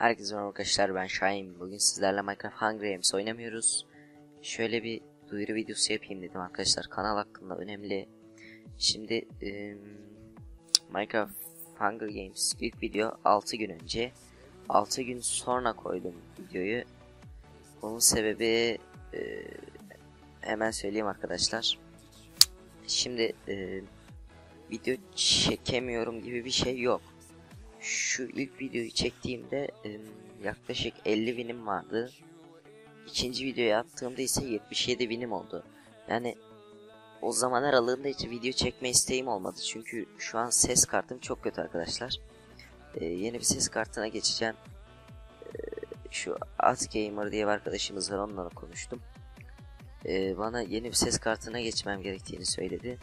Herkese merhaba arkadaşlar ben Şahin. Bugün sizlerle Minecraft Hunger Games oynamıyoruz. Şöyle bir duyuru videosu yapayım dedim arkadaşlar. Kanal hakkında önemli. Şimdi e, Minecraft Hunger Games ilk video 6 gün önce. 6 gün sonra koydum videoyu. Bunun sebebi e, hemen söyleyeyim arkadaşlar. Şimdi e, video çekemiyorum gibi bir şey yok şu ilk videoyu çektiğimde yaklaşık 50 winim vardı. İkinci videoyu attığımda ise 77 winim oldu. Yani o zaman aralığında hiç video çekme isteğim olmadı. Çünkü şu an ses kartım çok kötü arkadaşlar. E, yeni bir ses kartına geçeceğim. E, şu At diye bir arkadaşımız var onunla konuştum. E, bana yeni bir ses kartına geçmem gerektiğini söyledi.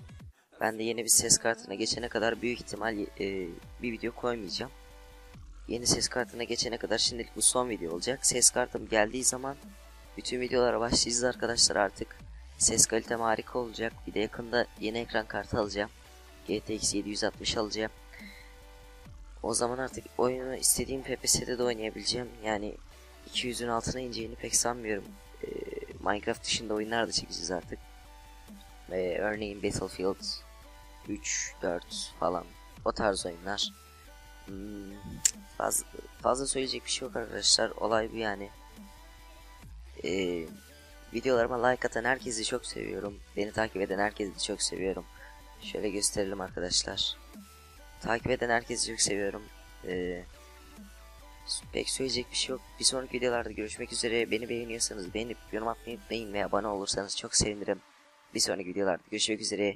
Ben de yeni bir ses kartına geçene kadar büyük ihtimal e, bir video koymayacağım. Yeni ses kartına geçene kadar şimdilik bu son video olacak. Ses kartım geldiği zaman bütün videolara başlayacağız arkadaşlar artık. Ses kalitem harika olacak. Bir de yakında yeni ekran kartı alacağım. GTX 760 alacağım. O zaman artık oyunu istediğim FPS'de de oynayabileceğim. Yani 200'ün altına ineceğini pek sanmıyorum. Ee, Minecraft dışında oyunlar da çekeceğiz artık. Ee, örneğin Battlefield 3, 4 falan o tarz oyunlar. Hmm, fazla, fazla söyleyecek bir şey yok arkadaşlar. Olay bu yani. Ee, videolarıma like atan herkesi çok seviyorum. Beni takip eden herkesi çok seviyorum. Şöyle gösterelim arkadaşlar. Takip eden herkesi çok seviyorum. Ee, pek söyleyecek bir şey yok. Bir sonraki videolarda görüşmek üzere. Beni beğeniyorsanız beğenip yorum atmayı unutmayın ve abone olursanız çok sevinirim. Bir sonraki videolarda görüşmek üzere.